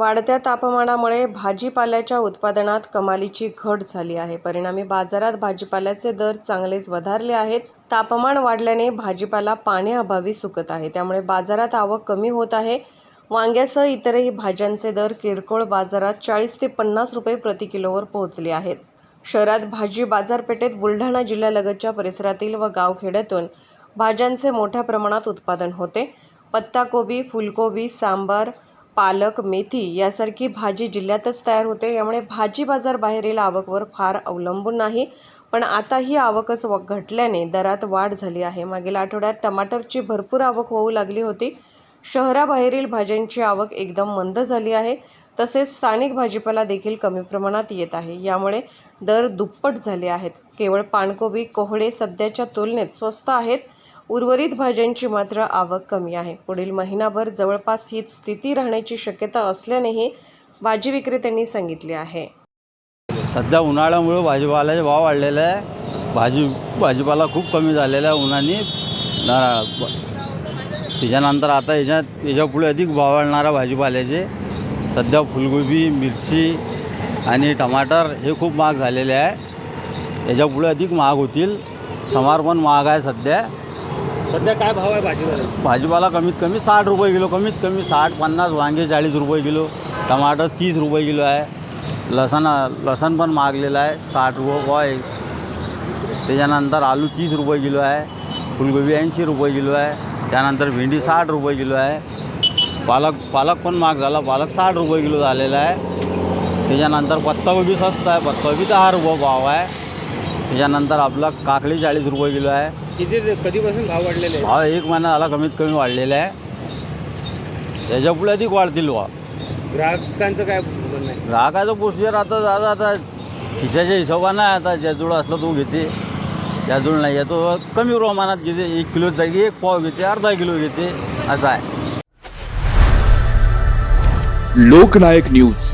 वाढत्या तापमानामुळे भाजीपाल्याच्या उत्पादनात कमालीची घट झाली आहे. परिणामी बाजारात भाजीपाल्याचे दर चांगलेच वधारले आहेत. तापमान वाढल्याने भाजीपाला पाण्याअभावी सुकत आहे. त्यामुळे बाजारात आवक कमी होत आहे. वांग्यासह इतरही भाज्यांचे दर किरकोळ बाजारात चाळीस ते पन्नास रुपये प्रति किलोवर पोहोचले आहेत. शहरात भाजी बाजारपेठेत बुलढाणा जिल्ह्यालगतच्या परिसरातील व गावखेड्यातून भाज्यांचे मोठ्या प्रमाणात उत्पादन होते. पत्ताकोबी फुलकोबी सांबार पालक मेथी यासारखी भाजी जिल्ह्यातच तयार होते. यामुळे भाजी बाजार बाहेरील आवकवर फार अवलंबून नाही. पण आता ही आवकच व- घटल्याने दरात वाढ झाली आहे. मागील आठवड्यात टमाटरची भरपूर आवक होऊ लागली होती. शहराबाहेरील भाज्यांची आवक एकदम मंद झाली आहे. तसेच स्थानिक भाजीपाला देखील कमी प्रमाणात येत आहे. यामुळे दर दुप्पट झाले आहेत. केवळ पानकोबी कोहळे सध्याच्या तुलनेत स्वस्त आहेत. उर्वरित भाज्यांची मात्र आवक कमी आहे. पुढील महिनाभर जवळपास हीच स्थिती राहण्याची शक्यता असल्यानेही भाजी विक्रेत्यांनी सांगितले आहे. सध्या उन्हाळ्यामुळे भाजीपाल्याचे भाव वाढलेले आहे. भाजी भाजीपाला खूप कमी झालेला आहे उन्हाने. त्याच्यानंतर आता याच्यात त्याच्यापुढे अधिक भाव वाढणार भाजीपाल्याचे. सध्या फुलगोबी मिरची आणि टमाटर हे खूप महाग झालेले आहे. याच्यापुढे अधिक महाग होतील. समार पण महाग आहे सध्या. सध्या काय भाव आहे भाजीवर भाजीपाला कमीत कमी साठ रुपये किलो कमीत कमी साठ पन्नास वांगे चाळीस रुपये किलो टमाटर तीस रुपये किलो आहे. लसण लसण पण मागलेलं आहे साठ रुपये पाव आहे त्याच्यानंतर आलू तीस रुपये किलो आहे फुलगोबी ऐंशी रुपये किलो आहे त्यानंतर भेंडी साठ रुपये किलो आहे. पालक पालक पण महाग झाला पालक साठ रुपये किलो झालेला आहे. त्याच्यानंतर पत्ताकोबी स्वस्त आहे पत्ताकोबी दहा रुपये भाव आहे. त्याच्यानंतर आपला काकडी चाळीस रुपये किलो आहे. किती कधीपासून भाव वाढलेले आहे? भाव एक महिना झाला कमीत कमी वाढलेला आहे. याच्यापुढे अधिक वाढतील बा ग्राहकांचं काय म्हणणं आहे? ग्राहकाचं प्रोसिजर आता दादा आता खिशाच्या हिशोबानं आहे आता ज्याजवळ असलं तो घेते. ज्याजवळ नाही आहे तो कमी प्रमाणात घेते. एक किलो जागी एक पाव घेते अर्धा किलो घेते असं आहे. लोकनायक न्यूज.